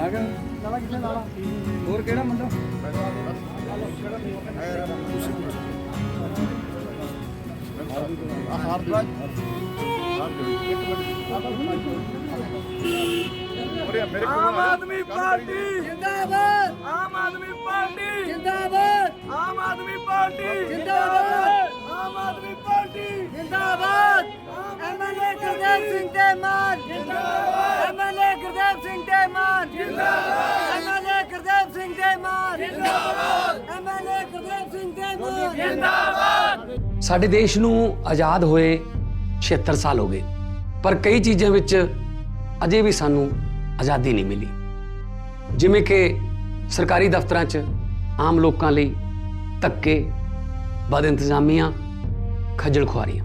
ਆ ਗਿਆ ਨਾਲਾ ਕਿੱਥੇ ਨਾਲਾ ਹੋਰ ਕਿਹੜਾ ਮੁੰਡਾ? ਆਮ ਆਦਮੀ ਪਾਰਟੀ। ਜਿੰਦਾਬਾਦ। ਆਮ ਆਦਮੀ ਪਾਰਟੀ। ਜਿੰਦਾਬਾਦ। ਆਮ ਆਦਮੀ ਪਾਰਟੀ। ਜਿੰਦਾਬਾਦ। ਆਮ ਆਦਮੀ ਪਾਰਟੀ। ਜਿੰਦਾਬਾਦ। ਐਮਐਲਏ ਗੁਰਦੇਵ ਸਿੰਘ ਦੇ ਮਾਨ। ਜਿੰਦਾਬਾਦ ਐਮਐਲਏ ਗੁਰਦੇਵ ਸਿੰਘ ਦੇ ਮਾਨ। ਜਿੰਦਾਬਾਦ ਐਮਐਲਏ ਗੁਰਦੇਵ ਸਿੰਘ ਦੇ ਮਾਨ। ਜਿੰਦਾਬਾਦ ਐਮਐਲਏ ਗੁਰਦੇਵ ਸਿੰਘ ਦੇ ਮਾਨ। ਜਿੰਦਾਬਾਦ ਸਾਡੇ ਦੇਸ਼ ਨੂੰ ਆਜ਼ਾਦ ਹੋਏ 76 ਸਾਲ ਹੋ ਗਏ, ਪਰ ਕਈ ਚੀਜ਼ਾਂ ਵਿੱਚ ਅਜੇ ਵੀ ਸਾਨੂੰ ਆਜ਼ਾਦੀ ਨਹੀਂ ਮਿਲੀ। ਜਿਵੇਂ ਕਿ ਸਰਕਾਰੀ ਦਫ਼ਤਰਾਂ 'ਚ ਆਮ ਲੋਕਾਂ ਲਈ ਧੱਕੇ ਬਦ ਇੰਤਜ਼ਾਮੀਆਂ ਖੱਜਲ ਖੁਆਰੀਆਂ।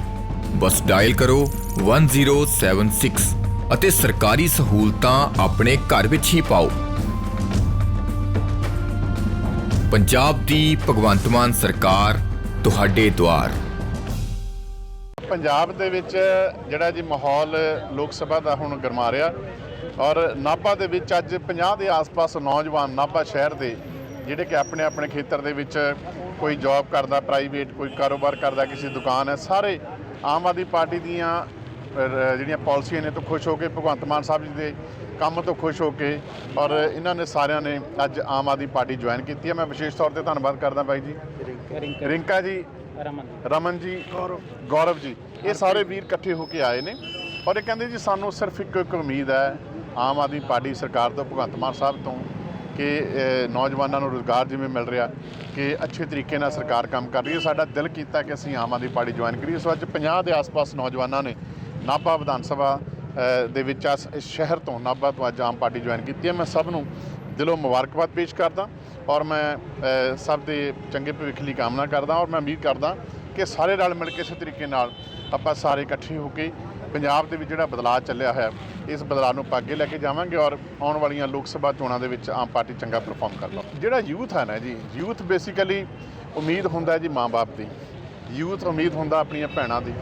ਬਸ ਡਾਇਲ ਕਰੋ 1076 ਅਤੇ ਸਰਕਾਰੀ ਸਹੂਲਤਾਂ ਆਪਣੇ ਘਰ ਵਿੱਚ ਹੀ ਪਾਓ। ਪੰਜਾਬ ਦੀ ਭਗਵੰਤ ਮਾਨ ਸਰਕਾਰ, ਤੁਹਾਡੇ ਦੁਆਰ। ਪੰਜਾਬ ਦੇ ਵਿੱਚ ਜਿਹੜਾ ਜੀ ਮਾਹੌਲ ਲੋਕ ਸਭਾ ਦਾ ਹੁਣ ਗਰਮਾ ਰਿਹਾ ਔਰ ਨਾਭਾ ਦੇ ਵਿੱਚ ਅੱਜ 50 ਦੇ ਆਸ-ਪਾਸ ਨੌਜਵਾਨ ਨਾਭਾ ਸ਼ਹਿਰ ਦੇ ਜਿਹੜੇ ਕਿ ਆਪਣੇ ਆਪਣੇ ਖੇਤਰ ਦੇ ਵਿੱਚ ਕੋਈ ਜੌਬ ਕਰਦਾ ਪ੍ਰਾਈਵੇਟ ਕੋਈ ਕਾਰੋਬਾਰ ਕਰਦਾ, ਕਿਸੇ ਦੁਕਾਨ ਹੈ, ਸਾਰੇ ਆਮ ਆਦਮੀ ਪਾਰਟੀ ਦੀਆਂ ਜਿਹੜੀਆਂ ਪਾਲਿਸੀਆਂ ਨੇ ਤੋਂ ਖੁਸ਼ ਹੋ ਕੇ, ਭਗਵੰਤ ਮਾਨ ਸਾਹਿਬ ਜੀ ਦੇ ਕੰਮ ਤੋਂ ਖੁਸ਼ ਹੋ ਕੇ ਔਰ ਇਹਨਾਂ ਨੇ ਸਾਰਿਆਂ ਨੇ ਅੱਜ ਆਮ ਆਦਮੀ ਪਾਰਟੀ ਜੁਆਇਨ ਕੀਤੀ ਹੈ। ਮੈਂ ਵਿਸ਼ੇਸ਼ ਤੌਰ ਤੇ ਧੰਨਵਾਦ ਕਰਦਾ ਬਾਈ ਜੀ। ਰਿੰਕਾ ਜੀ, ਰਮਨ ਜੀ, ਗੌਰਵ ਜੀ, ਇਹ ਸਾਰੇ ਵੀਰ ਇਕੱਠੇ ਹੋ ਕੇ ਆਏ ਨੇ ਔਰ ਇਹ ਕਹਿੰਦੇ ਜੀ ਸਾਨੂੰ ਸਿਰਫ ਇੱਕ ਇੱਕ ਉਮੀਦ ਹੈ, ਆਮ ਆਦਮੀ ਪਾਰਟੀ ਸਰਕਾਰ ਤੋਂ, ਭਗਵੰਤ ਮਾਨ ਸਾਹਿਬ ਤੋਂ ਕਿ ਨੌਜਵਾਨਾਂ ਨੂੰ ਰੋਜ਼ਗਾਰ ਜਿਵੇਂ ਮਿਲ ਰਿਹਾ, ਕਿ ਅੱਛੇ ਤਰੀਕੇ ਨਾਲ ਸਰਕਾਰ ਕੰਮ ਕਰ ਰਹੀ ਹੈ। ਸਾਡਾ ਦਿਲ ਕੀਤਾ ਕਿ ਅਸੀਂ ਆਮ ਆਦਮੀ ਪਾਰਟੀ ਜੁਆਇਨ ਕਰੀਏ। ਸੋ ਅੱਜ 50 ਦੇ ਆਸ-ਪਾਸ ਨੌਜਵਾਨਾਂ ਨੇ ਨਾਭਾ ਵਿਧਾਨ ਸਭਾ ਦੇ ਵਿੱਚ ਇਸ ਇਸ ਸ਼ਹਿਰ ਤੋਂ ਨਾਭਾ ਤੋਂ ਅੱਜ ਆਮ ਪਾਰਟੀ ਜੁਆਇਨ ਕੀਤੀ ਹੈ। ਮੈਂ ਸਭ ਨੂੰ ਦਿਲੋਂ ਮੁਬਾਰਕਬਾਦ ਪੇਸ਼ ਕਰਦਾ ਔਰ ਮੈਂ ਸਭ ਦੇ ਚੰਗੇ ਭਵਿੱਖ ਲਈ ਕਾਮਨਾ ਕਰਦਾ ਔਰ ਮੈਂ ਉਮੀਦ ਕਰਦਾ ਕਿ ਸਾਰੇ ਰਲ ਮਿਲ ਕੇ ਇਸੇ ਤਰੀਕੇ ਨਾਲ ਆਪਾਂ ਸਾਰੇ ਇਕੱਠੇ ਹੋ ਕੇ ਪੰਜਾਬ ਦੇ ਵਿੱਚ ਜਿਹੜਾ ਬਦਲਾਅ ਚੱਲਿਆ ਹੋਇਆ, ਇਸ ਬਦਲਾਅ ਨੂੰ ਪਾਗੇ ਲੈ ਕੇ ਜਾਵਾਂਗੇ ਔਰ ਆਉਣ ਵਾਲੀਆਂ ਲੋਕ ਸਭਾ ਚੋਣਾਂ ਦੇ ਵਿੱਚ ਆਮ ਪਾਰਟੀ ਚੰਗਾ ਪਰਫਾਰਮ ਕਰ ਲਓ ਜਿਹੜਾ ਯੂਥ ਹੈ ਨਾ ਜੀ ਯੂਥ ਬੇਸਿਕਲੀ ਉਮੀਦ ਹੁੰਦਾ ਜੀ ਮਾਂ-ਬਾਪ ਦੀ ਯੂਥ ਉਮੀਦ ਹੁੰਦਾ ਆਪਣੀਆਂ ਭੈਣਾਂ ਦੀ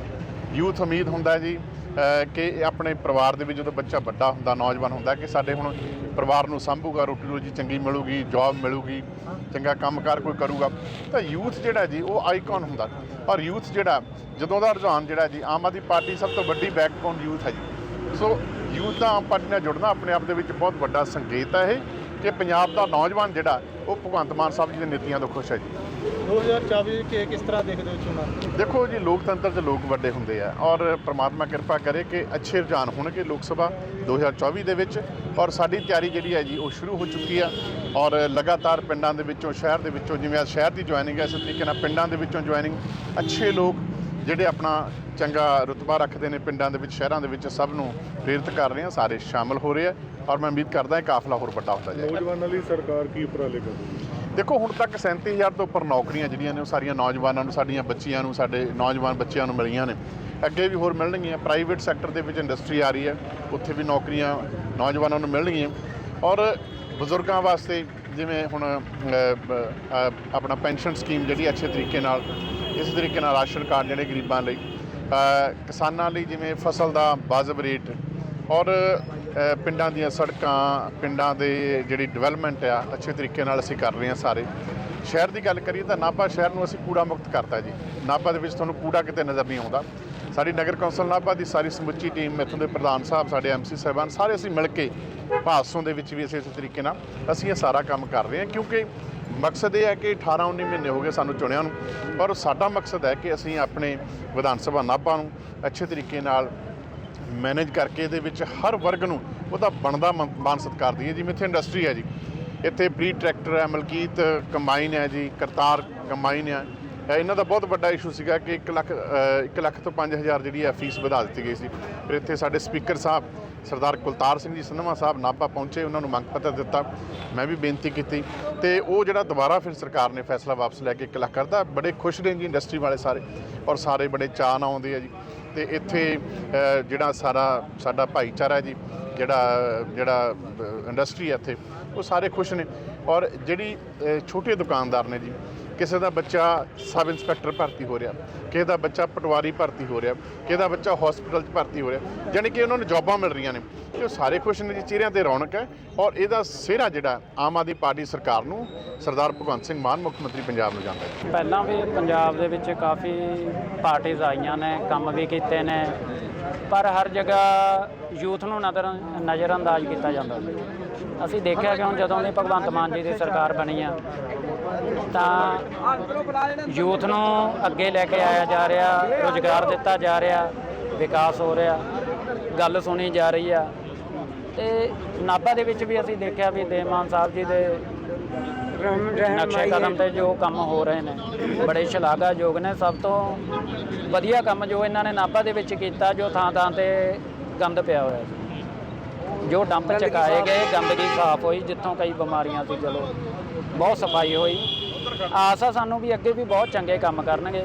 ਯੂਥ ਉਮੀਦ ਹੁੰਦਾ ਜੀ ਕਿ ਆਪਣੇ ਪਰਿਵਾਰ ਦੇ ਵਿੱਚ ਜਦੋਂ ਬੱਚਾ ਵੱਡਾ ਹੁੰਦਾ, ਨੌਜਵਾਨ ਹੁੰਦਾ, ਕਿ ਸਾਡੇ ਹੁਣ ਪਰਿਵਾਰ ਨੂੰ ਸੰਭੂਗਾ, ਰੋਟੀ ਰੋਜੀ ਚੰਗੀ ਮਿਲੂਗੀ, ਜੌਬ ਮਿਲੂਗੀ, ਚੰਗਾ ਕੰਮਕਾਰ ਕੋਈ ਕਰੂਗਾ। ਤਾਂ ਯੂਥ ਜਿਹੜਾ ਜੀ, ਉਹ ਆਈਕਨ ਹੁੰਦਾ। ਔਰ ਯੂਥ ਜਿਹੜਾ, ਜਦੋਂ ਦਾ ਰੁਝਾਨ ਜਿਹੜਾ ਜੀ, ਆਮ ਆਦਮੀ ਪਾਰਟੀ ਸਭ ਤੋਂ ਵੱਡੀ ਬੈਕਬੋਨ ਯੂਥ ਹੈ ਜੀ। ਸੋ ਯੂਥ ਦਾ ਆਮ ਪਾਰਟੀ ਨਾਲ ਜੁੜਨਾ ਆਪਣੇ ਆਪ ਦੇ ਵਿੱਚ ਬਹੁਤ ਵੱਡਾ ਸੰਕੇਤ ਹੈ ਇਹ, ਕਿ ਪੰਜਾਬ ਦਾ ਨੌਜਵਾਨ ਜਿਹੜਾ ਉਹ ਭਗਵੰਤ ਮਾਨ ਸਾਹਿਬ ਜੀ ਦੇ ਨੀਤੀਆਂ ਤੋਂ ਖੁਸ਼ ਹੈ ਜੀ। 2024 ਕਿ ਕਿਸ ਤਰ੍ਹਾਂ ਦੇਖਦੇ ਹੋ ਚੋਣਾਂ? ਦੇਖੋ ਜੀ ਲੋਕਤੰਤਰ 'ਚ ਲੋਕ ਵੱਡੇ ਹੁੰਦੇ ਆ ਔਰ ਪ੍ਰਮਾਤਮਾ ਕਿਰਪਾ ਕਰੇ ਕਿ ਅੱਛੇ ਰੁਝਾਨ ਹੋਣਗੇ ਲੋਕ ਸਭਾ 2024 ਦੇ ਵਿੱਚ ਔਰ ਸਾਡੀ ਤਿਆਰੀ ਜਿਹੜੀ ਹੈ ਜੀ ਉਹ ਸ਼ੁਰੂ ਹੋ ਚੁੱਕੀ ਆ ਔਰ ਲਗਾਤਾਰ ਪਿੰਡਾਂ ਦੇ ਵਿੱਚੋਂ ਸ਼ਹਿਰ ਦੇ ਵਿੱਚੋਂ ਜਿਵੇਂ ਅੱਜ ਸ਼ਹਿਰ ਦੀ ਜੁਆਇਨਿੰਗ ਹੈ ਇਸੇ ਤਰੀਕੇ ਨਾਲ ਪਿੰਡਾਂ ਦੇ ਵਿੱਚੋਂ ਜੁਆਇਨਿੰਗ ਅੱਛੇ ਲੋਕ ਜਿਹੜੇ ਆਪਣਾ ਚੰਗਾ ਰੁਤਬਾ ਰੱਖਦੇ ਨੇ ਪਿੰਡਾਂ ਦੇ ਵਿੱਚ ਸ਼ਹਿਰਾਂ ਦੇ ਵਿੱਚ ਸਭ ਨੂੰ ਪ੍ਰੇਰਿਤ ਕਰ ਰਹੇ ਆ ਸਾਰੇ ਸ਼ਾਮਲ ਹੋ ਰਹੇ ਆ ਔਰ ਮੈਂ ਉਮੀਦ ਕਰਦਾ ਹਾਂ ਕਾਫਲਾ ਹੋਰ ਵੱਡਾ ਹੁੰਦਾ ਜਾਏਗਾ। ਨੌਜਵਾਨਾਂ ਲਈ ਸਰਕਾਰ ਕੀ ਉਪਰਾਲੇ ਕਰ ਰਹੀ ਹੈ? ਦੇਖੋ ਹੁਣ ਤੱਕ 37000 ਤੋਂ ਉੱਪਰ ਨੌਕਰੀਆਂ ਜਿਹੜੀਆਂ ਨੇ ਉਹ ਸਾਰੀਆਂ ਨੌਜਵਾਨਾਂ ਨੂੰ ਸਾਡੀਆਂ ਬੱਚੀਆਂ ਨੂੰ ਸਾਡੇ ਨੌਜਵਾਨ ਬੱਚਿਆਂ ਨੂੰ ਮਿਲੀਆਂ ਨੇ। ਅੱਗੇ ਵੀ ਹੋਰ ਮਿਲਣਗੀਆਂ ਪ੍ਰਾਈਵੇਟ ਸੈਕਟਰ ਦੇ ਵਿੱਚ ਇੰਡਸਟਰੀ ਆ ਰਹੀ ਹੈ ਉੱਥੇ ਵੀ ਨੌਕਰੀਆਂ ਨੌਜਵਾਨਾਂ ਨੂੰ ਮਿਲਣਗੀਆਂ। ਔਰ ਬਜ਼ੁਰਗਾਂ ਵਾਸਤੇ ਜਿਵੇਂ ਹੁਣ ਆਪਣਾ ਪੈਨਸ਼ਨ ਸਕੀਮ ਜਿਹੜੀ ਅੱਛੇ ਤਰੀਕੇ ਨਾਲ, ਇਸ ਤਰੀਕੇ ਨਾਲ ਰਾਸ਼ਨ ਕਾਰਡ ਜਿਹੜੇ ਗਰੀਬਾਂ ਲਈ ਕਿਸਾਨਾਂ ਲਈ ਜਿਵੇਂ ਫਸਲ ਦਾ ਵਾਜਬ ਰੇਟ ਔਰ ਪਿੰਡਾਂ ਦੀਆਂ ਸੜਕਾਂ, ਪਿੰਡਾਂ ਦੇ ਜਿਹੜੀ ਡਿਵੈਲਪਮੈਂਟ ਆ, ਅੱਛੇ ਤਰੀਕੇ ਨਾਲ ਅਸੀਂ ਕਰ ਰਹੇ ਹਾਂ ਸਾਰੇ। ਸ਼ਹਿਰ ਦੀ ਗੱਲ ਕਰੀਏ ਤਾਂ ਨਾਭਾ ਸ਼ਹਿਰ ਨੂੰ ਅਸੀਂ ਕੂੜਾ ਮੁਕਤ ਕਰਤਾ ਜੀ। ਨਾਭਾ ਦੇ ਵਿੱਚ ਤੁਹਾਨੂੰ ਕੂੜਾ ਕਿਤੇ ਨਜ਼ਰ ਨਹੀਂ ਆਉਂਦਾ। ਸਾਡੀ ਨਗਰ ਕੌਂਸਲ ਨਾਭਾ ਦੀ ਸਾਰੀ ਸਮੁੱਚੀ ਟੀਮ ਇੱਥੋਂ ਦੇ ਪ੍ਰਧਾਨ ਸਾਹਿਬ, ਸਾਡੇ ਐਮਸੀ ਸਾਹਿਬਾਨ, ਸਾਰੇ ਅਸੀਂ ਮਿਲ ਕੇ ਭਾਸੋਂ ਦੇ ਵਿੱਚ ਵੀ ਅਸੀਂ ਇਸੇ ਤਰੀਕੇ ਨਾਲ ਅਸੀਂ ਇਹ ਸਾਰਾ ਕੰਮ ਕਰ ਰਹੇ ਹਾਂ, ਕਿਉਂਕਿ ਮਕਸਦ ਇਹ ਹੈ ਕਿ 18 19 ਮਹੀਨੇ ਹੋ ਗਏ ਸਾਨੂੰ ਚੁਣਿਆ ਨੂੰ, ਪਰ ਸਾਡਾ ਮਕਸਦ ਹੈ ਕਿ ਅਸੀਂ ਆਪਣੇ ਵਿਧਾਨ ਸਭਾ ਨਾਭਾ ਨੂੰ ਅੱਛੇ ਤਰੀਕੇ ਨਾਲ ਮੈਨੇਜ ਕਰਕੇ ਇਹਦੇ ਵਿੱਚ ਹਰ ਵਰਗ ਨੂੰ ਉਹਦਾ ਬਣਦਾ ਮ- ਮਾਣ ਸਤਿਕਾਰ ਦਈਏ। ਜਿਵੇਂ ਇੱਥੇ ਇੰਡਸਟਰੀ ਹੈ ਜੀ, ਇੱਥੇ ਪ੍ਰੀ ਟਰੈਕਟਰ ਹੈ, ਮਲਕੀਤ ਕੰਬਾਈਨ ਹੈ ਜੀ, ਕਰਤਾਰ ਕੰਬਾਈਨ ਹੈ ਇਹਨਾਂ ਦਾ ਬਹੁਤ ਵੱਡਾ ਇਸ਼ੂ ਸੀਗਾ ਕਿ 1 ਲੱਖ 1 ਲੱਖ ਤੋਂ 5000 ਜਿਹੜੀ ਹੈ ਫੀਸ ਵਧਾ ਦਿੱਤੀ ਗਈ ਸੀ। ਫਿਰ ਇੱਥੇ ਸਾਡੇ ਸਪੀਕਰ ਸਾਹਿਬ, ਸਰਦਾਰ ਕੁਲਤਾਰ ਸਿੰਘ ਜੀ, ਸੰਧਵਾ ਸਾਹਿਬ ਨਾਭਾ ਪਹੁੰਚੇ, ਉਹਨਾਂ ਨੂੰ ਮੰਗ ਪੱਤਰ ਦਿੱਤਾ। ਮੈਂ ਵੀ ਬੇਨਤੀ ਕੀਤੀ। ਤੇ ਉਹ ਜਿਹੜਾ ਦੁਬਾਰਾ ਫਿਰ ਸਰਕਾਰ ਨੇ ਫੈਸਲਾ ਵਾਪਸ ਲੈ ਕੇ 1 ਲੱਖ ਕਰਦਾ ਬੜੇ ਖੁਸ਼ ਨੇ ਜੀ ਇੰਡਸਟਰੀ ਵਾਲੇ ਸਾਰੇ ਔਰ ਸਾਰੇ ਬੜੇ ਚਾਅ ਨਾਲ ਆਉਂਦੇ ਆ ਜੀ। ਤੇ ਇੱਥੇ ਜਿਹੜਾ ਸਾਰਾ, ਸਾਡਾ ਭਾਈਚਾਰਾ ਜੀ ਜਿਹੜਾ ਜਿਹੜਾ ਇੰਡਸਟਰੀ ਹੈ ਇੱਥੇ, ਉਹ ਸਾਰੇ ਖੁਸ਼ ਨੇ। ਔਰ ਜਿਹੜੀ ਛੋਟੇ ਦੁਕਾਨਦਾਰ ਨੇ ਜੀ, ਕਿਸੇ ਦਾ ਬੱਚਾ ਸਬ ਇੰਸਪੈਕਟਰ ਭਰਤੀ ਹੋ ਰਿਹਾ, ਕਿਸੇ ਦਾ ਬੱਚਾ ਪਟਵਾਰੀ ਭਰਤੀ ਹੋ ਰਿਹਾ, ਕਿਸੇ ਦਾ ਬੱਚਾ ਹਸਪੀਟਲ 'ਚ ਭਰਤੀ ਹੋ ਰਿਹਾ ਯਾਨੀ ਕਿ ਉਹਨਾਂ ਨੂੰ ਜੌਬਾਂ ਮਿਲ ਰਹੀਆਂ ਨੇ। ਤੇ ਉਹ ਸਾਰੇ ਖੁਸ਼ ਨੇ ਜੀ, ਚਿਹਰਿਆਂ ਤੇ ਰੌਣਕ ਹੈ। ਔਰ ਇਹਦਾ ਸਿਹਰਾ ਜਿਹੜਾ, ਆਮ ਆਦਮੀ ਪਾਰਟੀ ਸਰਕਾਰ ਨੂੰ, ਸਰਦਾਰ ਭਗਵੰਤ ਸਿੰਘ ਮਾਨ, ਮੁੱਖ ਮੰਤਰੀ ਪੰਜਾਬ ਨੂੰ ਜਾਂਦਾ ਹੈ। ਪਹਿਲਾਂ ਵੀ ਪੰਜਾਬ ਦੇ ਵਿੱਚ ਕਾਫੀ ਪਾਰਟੀਆਂ ਆਈਆਂ ਨੇ, ਕੰਮ ਵੀ ਕੀਤੇ ਨੇ। ਪਰ ਹਰ ਜਗ੍ਹਾ ਯੂਥ ਨੂੰ ਨਜ਼ਰ ਨਜ਼ਰਅੰਦਾਜ਼ ਕੀਤਾ ਜਾਂਦਾ। ਅਸੀਂ ਦੇਖਿਆ ਕਿ ਹੁਣ ਜਦੋਂ ਦੀ ਭਗਵੰਤ ਮਾਨ ਜੀ ਦੀ ਸਰਕਾਰ ਬਣੀ ਆ, ਤਾਂ ਯੂਥ ਨੂੰ ਅੱਗੇ ਲੈ ਕੇ ਆਇਆ ਜਾ ਰਿਹਾ, ਰੋਜ਼ਗਾਰ ਦਿੱਤਾ ਜਾ ਰਿਹਾ, ਵਿਕਾਸ ਹੋ ਰਿਹਾ, ਗੱਲ ਸੁਣੀ ਜਾ ਰਹੀ ਆ। ਤੇ ਨਾਭਾ ਦੇ ਵਿੱਚ ਵੀ ਅਸੀਂ ਦੇਖਿਆ ਵੀ ਦੇਮਾਨ ਸਾਹਿਬ ਜੀ ਦੇ ਨਕਸ਼ੇ ਕਦਮ ਤੇ ਜੋ ਕੰਮ ਹੋ ਰਹੇ ਨੇ ਬੜੇ ਸ਼ਲਾਘਾਯੋਗ ਨੇ। ਸਭ ਤੋਂ ਵਧੀਆ ਕੰਮ ਜੋ ਇਹਨਾਂ ਨੇ ਨਾਭਾ ਦੇ ਵਿੱਚ ਕੀਤਾ ਜੋ ਥਾਂ ਥਾਂ ਤੇ ਗੰਦ ਪਿਆ ਹੋਇਆ ਸੀ। ਜੋ ਡੰਪ ਚਕਾਏ ਗਏ ਗੰਦਗੀ ਸਾਫ਼ ਹੋਈ ਜਿੱਥੋਂ ਕਈ ਬਿਮਾਰੀਆਂ ਸੀ ਚਲੋ ਬਹੁਤ ਸਫ਼ਾਈ ਹੋਈ। ਆਸ ਆ ਸਾਨੂੰ ਵੀ ਅੱਗੇ ਵੀ ਬਹੁਤ ਚੰਗੇ ਕੰਮ ਕਰਨਗੇ।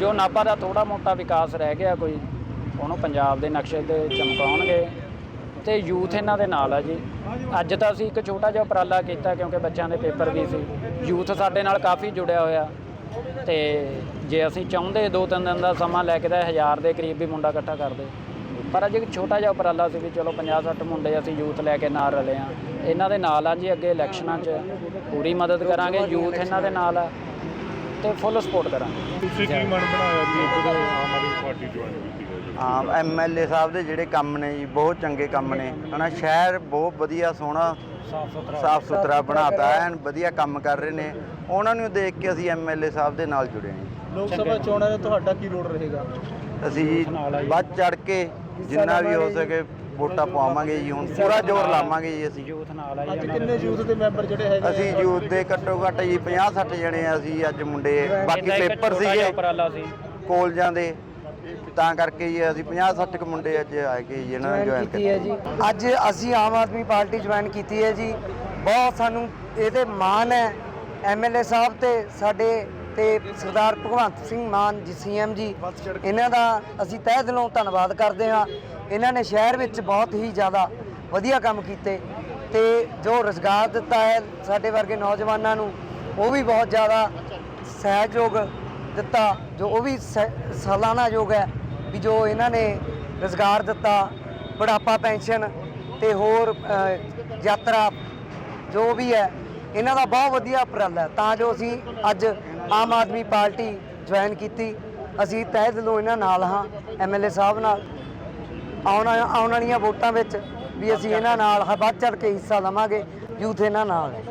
ਜੋ ਨਾਭਾ ਦਾ ਥੋੜਾ ਮੋਟਾ ਵਿਕਾਸ ਰਹਿ ਗਿਆ ਕੋਈ ਉਹਨੂੰ ਪੰਜਾਬ ਦੇ ਨਕਸ਼ੇ ਤੇ ਚਮਕਾਉਣਗੇ। ਤੇ ਯੂਥ ਇਹਨਾਂ ਦੇ ਨਾਲ ਆ ਜੀ। ਅੱਜ ਤਾਂ ਅਸੀਂ ਇੱਕ ਛੋਟਾ ਜਿਹਾ ਉਪਰਾਲਾ ਕੀਤਾ ਕਿਉਂਕਿ ਬੱਚਿਆਂ ਦੇ ਪੇਪਰ ਵੀ ਸੀ। ਯੂਥ ਸਾਡੇ ਨਾਲ ਕਾਫੀ ਜੁੜਿਆ ਹੋਇਆ। ਤੇ ਜੇ ਅਸੀਂ ਚਾਹੁੰਦੇ ਦੋ ਤਿੰਨ ਦਿਨ ਦਾ ਸਮਾਂ ਲੈ ਕੇ ਤਾਂ ਹਜ਼ਾਰ ਦੇ ਕਰੀਬ ਵੀ ਮੁੰਡਾ ਇਕੱਠਾ ਕਰਦੇ। ਪਰ ਅੱਜ ਇੱਕ ਛੋਟਾ ਜਿਹਾ ਉਪਰਾਲਾ ਸੀ ਵੀ ਚਲੋ 50 60 ਮੁੰਡੇ ਅਸੀਂ ਯੂਥ ਲੈ ਕੇ ਨਾਲ ਰਲੇ ਆ ਇਹਨਾਂ ਦੇ ਨਾਲ ਆ ਜੀ ਅੱਗੇ ਇਲੈਕਸ਼ਨਾਂ 'ਚ। ਪੂਰੀ ਮਦਦ ਕਰਾਂਗੇ, ਯੂਥ ਇਹਨਾਂ ਦੇ ਨਾਲ ਆ। ਤੇ ਫੁੱਲ ਸਪੋਰਟ ਕਰਾਂਗੇ। ਤੁਸੀਂ ਕੀ ਮਨ ਬਣਾਇਆ ਜੀ ਜਦੋਂ ਆਮ ਆਦਮੀ ਪਾਰਟੀ ਜੁਆਇਨ ਹਾਂ ਐਮਐਲਏ ਸਾਹਿਬ ਦੇ ਜਿਹੜੇ ਕੰਮ ਨੇ ਜੀ ਬਹੁਤ ਚੰਗੇ ਕੰਮ ਨੇ। ਹਨਾ ਸ਼ਹਿਰ ਬਹੁਤ ਵਧੀਆ ਸੋਹਣਾ ਸਾਫ਼ ਸੁਥਰਾ ਬਣਾਤਾ ਐਨ ਵਧੀਆ ਕੰਮ ਕਰ ਰਹੇ ਨੇ। ਉਹਨਾਂ ਨੂੰ ਦੇਖ ਕੇ ਅਸੀਂ ਐਮਐਲਏ ਸਾਹਿਬ ਦੇ ਨਾਲ ਜੁੜੇ ਹਾਂ। ਲੋਕ ਸਭਾ ਚੋਣਾਂ 'ਚ ਤੁਹਾਡਾ ਕੀ ਰੋਲ ਰਹੇਗਾ? ਅਸੀਂ ਜੀ ਵੱਧ ਚੜ ਕੇ ਜਿੰਨਾ ਵੀ ਹੋ ਸਕੇ ਵੋਟਾਂ ਪਾਵਾਂਗੇ ਜੀ ਹੁਣ ਪੂਰਾ ਜ਼ੋਰ ਲਾਵਾਂਗੇ ਜੀ ਅਸੀਂ। ਯੂਥ ਨਾਲ ਆ ਅੱਜ ਕਿੰਨੇ ਯੂਥ ਦੇ ਮੈਂਬਰ ਜਿਹੜੇ ਹੈਗੇ? ਅਸੀਂ ਯੂਥ ਦੇ ਘੱਟੋ ਘੱਟ ਜੀ 50 60 ਜਣੇ ਆ ਅਸੀਂ ਅੱਜ ਮੁੰਡੇ ਬਾਕੀ ਪੇਪਰ ਸੀਗੇ ਕਾਲਜਾਂ ਦੇ। ਤਾਂ ਕਰਕੇ ਜੀ ਅਸੀਂ 50 60 ਕੁ ਮੁੰਡੇ ਅੱਜ ਆਏ ਕੇ ਜੀ ਇਹਨਾਂ ਨੇ ਜੁਆਇਨ ਕੀਤੀ ਹੈ ਜੀ। ਅੱਜ ਅਸੀਂ ਆਮ ਆਦਮੀ ਪਾਰਟੀ ਜੁਆਇਨ ਕੀਤੀ ਹੈ ਜੀ। ਬਹੁਤ ਸਾਨੂੰ ਇਹਦੇ ਮਾਣ ਹੈ। ਐਮਐਲਏ ਸਾਹਿਬ ਤੇ ਸਾਡੇ ਤੇ ਸਰਦਾਰ ਭਗਵੰਤ ਸਿੰਘ ਮਾਨ ਜੀ ਸੀਐਮ ਜੀ ਇਹਨਾਂ ਦਾ ਅਸੀਂ ਤਹਿ ਦਿਲੋਂ ਧੰਨਵਾਦ ਕਰਦੇ ਹਾਂ। ਇਹਨਾਂ ਨੇ ਸ਼ਹਿਰ ਵਿੱਚ ਬਹੁਤ ਹੀ ਜ਼ਿਆਦਾ ਵਧੀਆ ਕੰਮ ਕੀਤੇ ਤੇ ਜੋ ਰੋਜ਼ਗਾਰ ਦਿੱਤਾ ਹੈ ਸਾਡੇ ਵਰਗੇ ਨੌਜਵਾਨਾਂ ਨੂੰ ਉਹ ਵੀ ਬਹੁਤ ਜ਼ਿਆਦਾ ਸਹਿਯੋਗ ਦਿੱਤਾ ਜੋ ਉਹ ਵੀ ਸਾਲਾਨਾ ਯੋਗ ਹੈ। ਵੀ ਜੋ ਇਹਨਾਂ ਨੇ ਰੋਜ਼ਗਾਰ ਦਿੱਤਾ, ਬੁਢਾਪਾ, ਪੈਨਸ਼ਨ ਤੇ ਹੋਰ ਯਾਤਰਾ ਜੋ ਵੀ ਹੈ, ਇਹਨਾਂ ਦਾ ਬਹੁਤ ਵਧੀਆ ਉਪਰਾਲਾ ਹੈ। ਤਾਂ ਜੋ ਅਸੀਂ ਅੱਜ ਆਮ ਆਦਮੀ ਪਾਰਟੀ ਜੁਆਇਨ ਕੀਤੀ, ਅਸੀਂ ਤਹਿ ਦਿਲੋਂ ਇਹਨਾਂ ਨਾਲ ਹਾਂ ਐਮਐਲਏ ਸਾਹਿਬ ਨਾਲ। ਆਉਣ ਆਉਣ ਵਾਲੀਆਂ ਵੋਟਾਂ ਵਿੱਚ ਵੀ ਅਸੀਂ ਇਹਨਾਂ ਨਾਲ ਵੱਧ ਚੜ੍ਹ ਕੇ ਹਿੱਸਾ ਲਵਾਂਗੇ, ਯੂਥ ਇਹਨਾਂ ਨਾਲ। ਹੈ